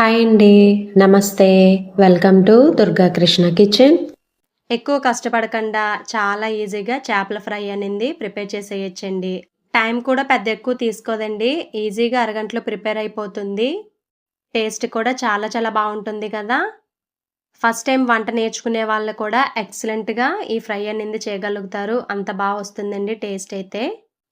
Hi అండి నమస్తే. Welcome to Durga Krishna kitchen ఎక్కువ కష్టపడకుండా చాలా ఈజీగా చేపల ఫ్రై అనేది ప్రిపేర్ చేసేయచ్చండి. టైం కూడా పెద్ద ఎక్కువ తీసుకోదండి. ఈజీగా అరగంటలో ప్రిపేర్ అయిపోతుంది. టేస్ట్ కూడా చాలా చాలా బాగుంటుంది కదా. ఫస్ట్ టైం వంట నేర్చుకునే వాళ్ళు కూడా ఎక్సలెంట్గా ఈ ఫ్రై అనేది చేయగలుగుతారు. అంత బాగా వస్తుందండి టేస్ట్ అయితే.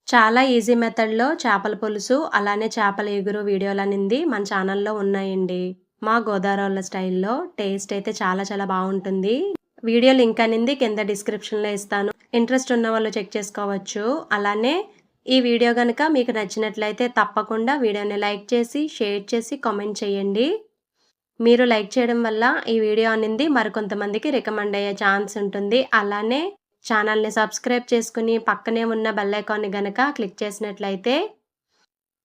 చాలా ఈజీ మెథడ్లో చేపల పులుసు అలానే చేపల ఎగురు వీడియోలు అనేది మన ఛానల్లో ఉన్నాయండి. మా గోదావరి స్టైల్లో టేస్ట్ అయితే చాలా చాలా బాగుంటుంది. వీడియో లింక్ అనేది కింద డిస్క్రిప్షన్లో ఇస్తాను. ఇంట్రెస్ట్ ఉన్న వాళ్ళు చెక్ చేసుకోవచ్చు. అలానే ఈ వీడియో కనుక మీకు నచ్చినట్లయితే తప్పకుండా వీడియోని లైక్ చేసి షేర్ చేసి కామెంట్ చేయండి. మీరు లైక్ చేయడం వల్ల ఈ వీడియో అనేది మరికొంతమందికి రికమెండ్ అయ్యే ఛాన్స్ ఉంటుంది. అలానే ఛానల్ని సబ్స్క్రైబ్ చేసుకుని పక్కనే ఉన్న బెల్ ఐకాన్ని గనక క్లిక్ చేసినట్లయితే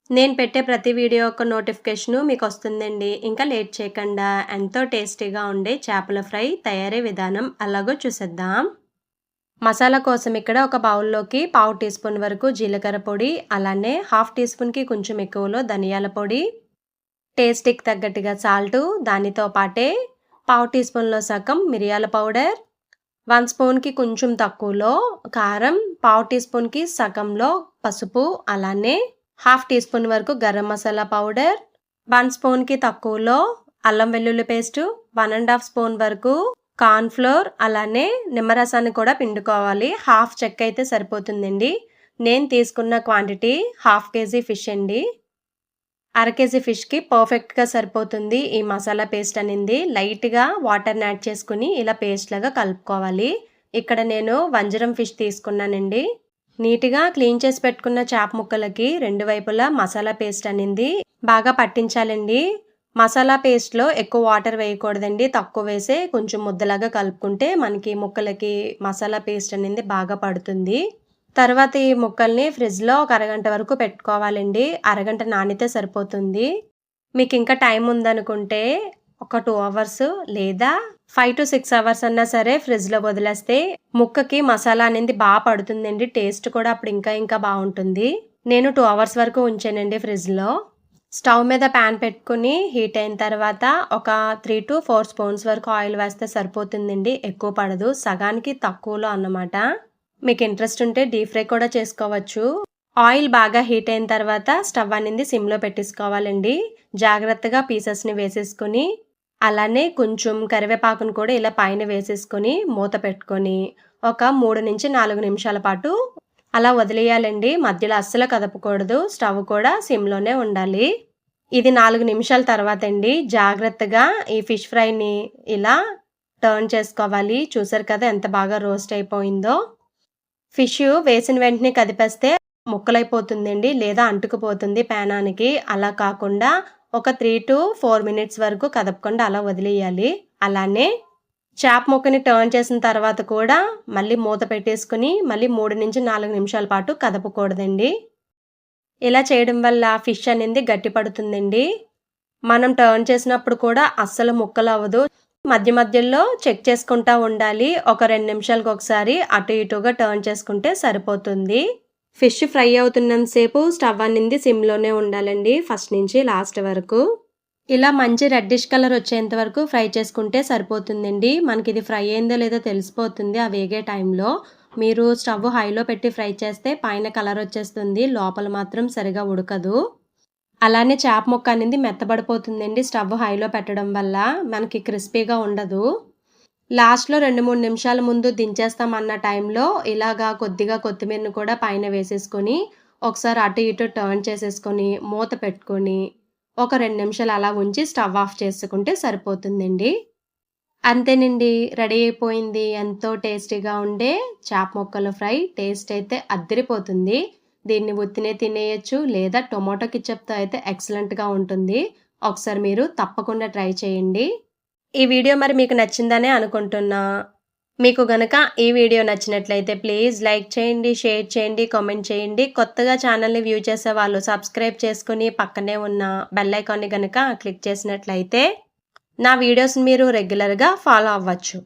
నేను పెట్టే ప్రతి వీడియో యొక్క నోటిఫికేషను మీకు వస్తుందండి. ఇంకా లేట్ చేయకుండా ఎంతో టేస్టీగా ఉండే చేపల ఫ్రై తయారీ విధానం అలాగో చూసేద్దాం. మసాలా కోసం ఇక్కడ ఒక బౌల్లోకి పావు టీ స్పూన్ వరకు జీలకర్ర పొడి అలానే హాఫ్ టీ స్పూన్కి కొంచెం ఎక్కువలో ధనియాల పొడి టేస్ట్కి తగ్గట్టుగా సాల్టు దానితో పాటే పావు టీ స్పూన్లో సగం మిరియాల పౌడర్ వన్ స్పూన్కి కొంచెం తక్కువలో కారం పావు టీ స్పూన్కి సగంలో పసుపు అలానే హాఫ్ టీ స్పూన్ వరకు గరం మసాలా పౌడర్ వన్ స్పూన్కి తక్కువలో అల్లం వెల్లుల్లి paste one and half spoon వరకు కార్న్ ఫ్లోర్ అలానే నిమ్మరసాన్ని కూడా పిండుకోవాలి. హాఫ్ చెక్క అయితే సరిపోతుందండి. నేను తీసుకున్న క్వాంటిటీ హాఫ్ కేజీ ఫిష్ అండి. అర కేజీ ఫిష్కి పర్ఫెక్ట్గా సరిపోతుంది. ఈ మసాలా పేస్ట్ అనేది. లైట్గా వాటర్ని యాడ్ చేసుకుని ఇలా పేస్ట్ లాగా కలుపుకోవాలి. ఇక్కడ నేను వంజరం ఫిష్ తీసుకున్నానండి. నీట్గా క్లీన్ చేసి పెట్టుకున్న చేప ముక్కలకి రెండు వైపులా మసాలా పేస్ట్ అనేది. బాగా పట్టించాలండి. మసాలా పేస్ట్లో ఎక్కువ వాటర్ వేయకూడదండి. తక్కువ వేసే కొంచెం ముద్దలాగా కలుపుకుంటే మనకి ముక్కలకి మసాలా పేస్ట్ అనేది బాగా పడుతుంది. తర్వాత ఈ ముక్కల్ని ఫ్రిడ్జ్లో ఒక అరగంట వరకు పెట్టుకోవాలండి. అరగంట నానితే సరిపోతుంది. మీకు ఇంకా టైం ఉందనుకుంటే ఒక టూ అవర్స్ లేదా ఫైవ్ టు సిక్స్ అవర్స్ అన్నా సరే ఫ్రిడ్జ్లో వదిలేస్తే ముక్కకి మసాలా అనేది బాగా పడుతుందండి. టేస్ట్ కూడా అప్పుడు ఇంకా ఇంకా బాగుంటుంది. నేను టూ అవర్స్ వరకు ఉంచానండి ఫ్రిడ్జ్లో. స్టవ్ మీద ప్యాన్ పెట్టుకుని హీట్ అయిన తర్వాత ఒక త్రీ టు ఫోర్ స్పూన్స్ వరకు ఆయిల్ వేస్తే సరిపోతుందండి. ఎక్కువ పడదు. సగానికి తక్కువలో అన్నమాట. మీకు ఇంట్రెస్ట్ ఉంటే డీప్ ఫ్రై కూడా చేసుకోవచ్చు. ఆయిల్ బాగా హీట్ అయిన తర్వాత స్టవ్ అనేది సిమ్లో పెట్టేసుకోవాలండి. జాగ్రత్తగా పీసెస్ని వేసేసుకొని అలానే కొంచెం కరివేపాకును కూడా ఇలా పైన వేసేసుకొని మూత పెట్టుకొని ఒక మూడు నుంచి నాలుగు నిమిషాల పాటు అలా వదిలేయాలండి. మధ్యలో అస్సలు కదపకూడదు. స్టవ్ కూడా సిమ్లోనే ఉండాలి. ఇది నాలుగు నిమిషాల తర్వాత అండి. జాగ్రత్తగా ఈ ఫిష్ ఫ్రైని ఇలా టర్న్ చేసుకోవాలి. చూసారు కదా ఎంత బాగా రోస్ట్ అయిపోయిందో. ఫిష్ వేసిన వెంటనే కదిపేస్తే ముక్కలైపోతుందండి లేదా అంటుకుపోతుంది పేనానికి. అలా కాకుండా ఒక త్రీ టు ఫోర్ మినిట్స్ వరకు కదపకుండా అలా వదిలేయాలి. అలానే చేప ముక్కని టర్న్ చేసిన తర్వాత కూడా మళ్ళీ మూత పెట్టేసుకుని మళ్ళీ మూడు నుంచి నాలుగు నిమిషాల పాటు కదపకూడదండి. ఇలా చేయడం వల్ల ఫిష్ అనేది గట్టి పడుతుందండి మనం టర్న్ చేసినప్పుడు కూడా అస్సలు ముక్కలు అవ్వదు మధ్య మధ్యలో చెక్ చేసుకుంటా ఉండాలి. ఒక రెండు నిమిషాలకు ఒకసారి అటు ఇటుగా టర్న్ చేసుకుంటే సరిపోతుంది. ఫిష్ ఫ్రై అవుతున్నంతసేపు స్టవ్ అనేది సిమ్లోనే ఉండాలండి. ఫస్ట్ నుంచి లాస్ట్ వరకు. ఇలా మంచి రెడ్డిష్ కలర్ వచ్చేంత వరకు ఫ్రై చేసుకుంటే సరిపోతుందండి. మనకి ఇది ఫ్రై అయిందో లేదో తెలిసిపోతుంది ఆ వేగే టైంలో. మీరు స్టవ్ హైలో పెట్టి ఫ్రై చేస్తే పైన కలర్ వచ్చేస్తుంది. లోపల మాత్రం సరిగా ఉడకదు. అలానే చేప ముక్క అనేది మెత్తబడిపోతుందండి. స్టవ్ హైలో పెట్టడం వల్ల మనకి క్రిస్పీగా ఉండదు. లాస్ట్లో రెండు మూడు నిమిషాల ముందు దించేస్తామన్న టైంలో ఇలాగా కొద్దిగా కొత్తిమీరను కూడా పైన వేసేసుకొని ఒకసారి అటు ఇటు టర్న్ చేసేసుకొని మూత పెట్టుకొని ఒక రెండు నిమిషాలు అలా ఉంచి స్టవ్ ఆఫ్ చేసుకుంటే సరిపోతుందండి. అంతేనండి. రెడీ అయిపోయింది. ఎంతో టేస్టీగా ఉండే చేప ముక్కల ఫ్రై. టేస్ట్ అయితే అద్దరిపోతుంది. దీన్ని ఉత్తినే తినేయచ్చు లేదా టొమాటో కిచప్తో అయితే ఎక్సలెంట్గా ఉంటుంది. ఒకసారి మీరు తప్పకుండా ట్రై చేయండి. ఈ వీడియో మరి మీకు నచ్చిందనే అనుకుంటున్నా. మీకు గనక ఈ వీడియో నచ్చినట్లయితే ప్లీజ్ లైక్ చేయండి షేర్ చేయండి కామెంట్ చేయండి. కొత్తగా ఛానల్ని వ్యూ చేసే వాళ్ళు సబ్స్క్రైబ్ చేసుకుని పక్కనే ఉన్న బెల్ ఐకాన్ని కనుక క్లిక్ చేసినట్లయితే నా వీడియోస్ని మీరు రెగ్యులర్గా ఫాలో అవ్వచ్చు.